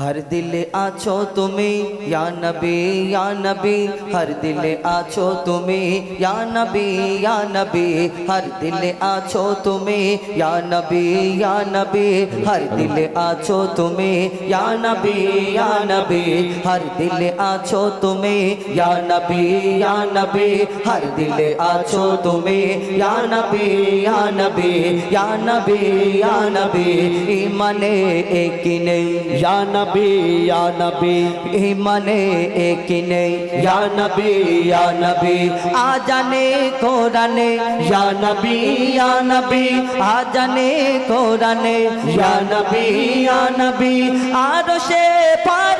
ہر دل آچو تمہیں یا نبی یا نبی ہر دل آچو تمہیں یا نبی یا نبی ہر دل آچو تمہیں یا نبی یا نبی ہر دل آچو تمہیں یا نبی یا نبی ہر دل آچو تمہیں یا نبی یا نبی ہر دل آچو تمہیں یا نبی یا نبی یا نبی یا نبی ایمان ایک یا نبی নবী ইয়া নবী। ইমানে একিনে ইয়া নবী ইয়া নবী। আজানে কোরআনে। ইয়া নবী ইয়া নবী। আজানে কোরআনে। ইয়া নবী ইয়া নবী। আরশে পা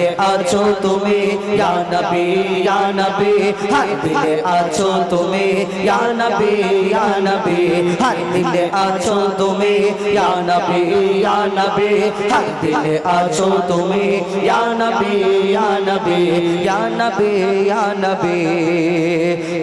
দিলে আছো তুমি, ইয়া নবী, ইয়া দিলে আছো তুমি, ইয়া নবী, ইয়া দিলে আছো তুমি, ইয়া নবী, ইয়া দিলে আছো তুমি, ইয়া নবী ইয়া নবী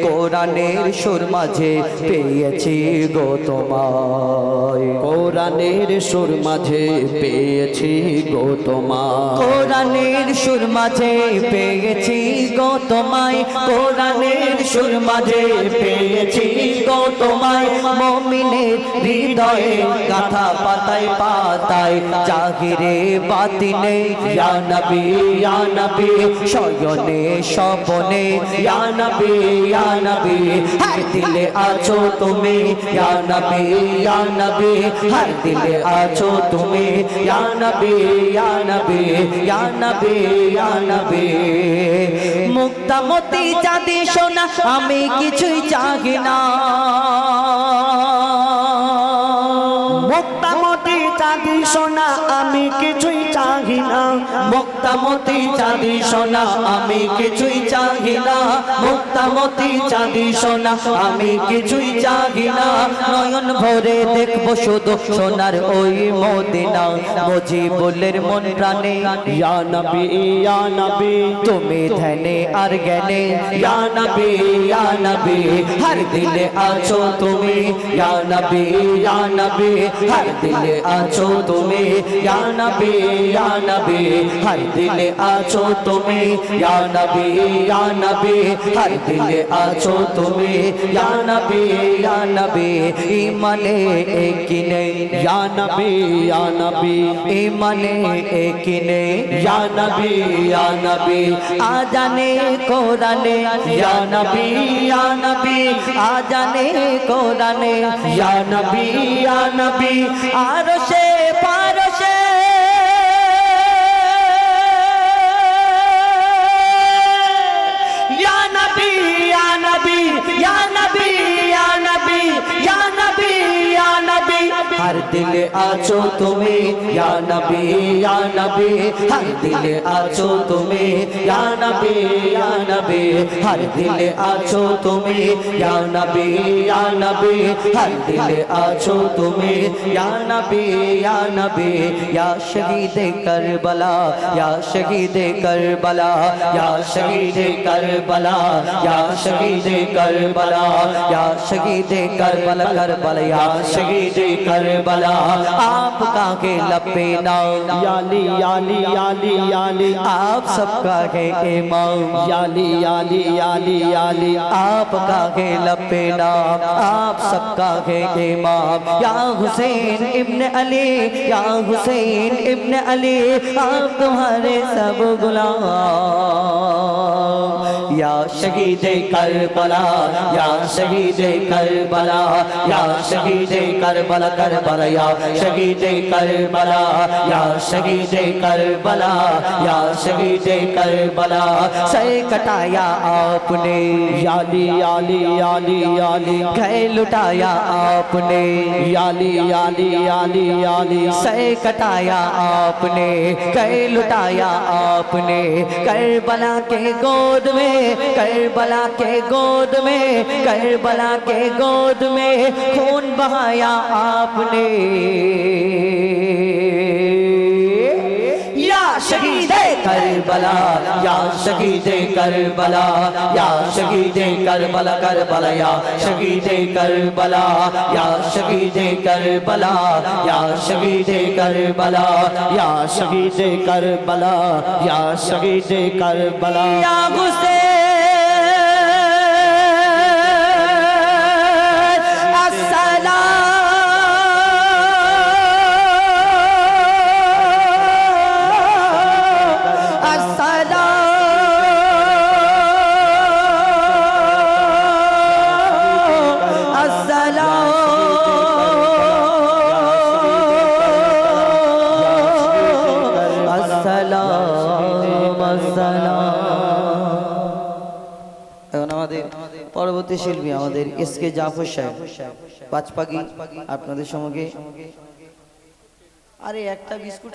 কোরআনের সুর মাঝে পেয়েছি গো তোমায়। কোরআনের সুর মাঝে পেয়েছি গো তোমার কোরআনের সুর মাঝে পেয়েছি গো তোমায়, কোরআনের সুর মাঝে পেয়েছি গো তোমায়। মমিনের হৃদয়ে গাথা পাতায় পাতায় জাহিরে বাতিনে ইয়া নবী ইয়া নবী, শয়নে স্বপনে, ইয়া নবী, ইয়া দিলে আছো তুমি, ইয়া নবী ইয়া নবী, হর দিলে আছো তুমি ইয়া নবী, ইয়া মুক্তামতি চাঁদি সোনা আমি কিছুই চাহি না। সোনা আমি কিছুই চাহি না। মুক্তামতি চাঁদি সোনা আমি কিছুই চাহি না। মুক্তামতি চাঁদি সোনা আমি কিছুই চাহি না। নয়ন ভরে দেখব শুধু সোনার ওই মদিনা। বুঝি বলের মন প্রাণে ইয়া নবি ইয়া নবী। তুমি ধ্যানে আর গেলে ইয়া নবি ইয়া নবী। হর দিলে আছো তুমি। ইয়া নবি ইয়া নবী। হর দিলে আছো তুমি তুমি ইয়া নবী ইয়া নবী হর দিলে আছো তুমি ইয়া নবী ইয়া নবী হর দিলে আছো তুমি ইয়া নবী ইয়া নবী ইমানে একিনে ইয়া নবী ইয়া নবী ইমানে একিনে ইয়া নবী ইয়া নবী আজানে কোরানে ইয়া নবী ইয়া নবী আজানে কোরানে ইয়া নবী ইয়া নবী আরশে ہر دل آچو تمہیں یا نبی یا نبی ہر دل آچو تمہیں یا نبی یا نبی ہر دل آچو تمہیں یا نبی یا نبی ہر دل آچو تمہیں یا نبی یا نبی یا شہید کربلا یا شہید کربلا یا شہید کربلا یا شہید کربلا یا شہید کربلا کربلا یا شہید کربلا بلا آپ کا ہے لپینا یالی یالی یالی یالی۔ آپ سب کا ہے امام۔ یالی یالی یالی یالی۔ آپ کا ہے لپینا آپ سب کا ہے امام۔ یا حسین ابن علی یا حسین ابن علی آپ تمہارے سب غلام۔ یا شہید کربلا، یا شہید کربلا، یا شہید کربلا کربلا، یا شہید کربلا، یا شہید کربلا، یا شہید کربلا۔ سر کٹایا آپ نے، یالی یالی یالی یالی۔ گئے لٹایا آپ نے، یالی یالی یالی یالی۔ سر کٹایا آپ نے گئے لٹایا آپ نے۔ کربلا کے گود میں میں کربلا کے گود میں، کربلا کے گود میں خون بہایا آپ نے۔ یا شہید کربلا، یا شہید کربلا، یا شہید کربلا کربلا، یا شہید کربلا، یا شہید کربلا، یا شہید کربلا، یا شہید کربلا، یا شہید کربلا۔ یا حسین আমাদের পরবর্তী শিল্পী আমাদের এস কে জাফর সাহেব। পাঁচপাগি আপনাদের সঙ্গে। আরে একটা বিস্কুট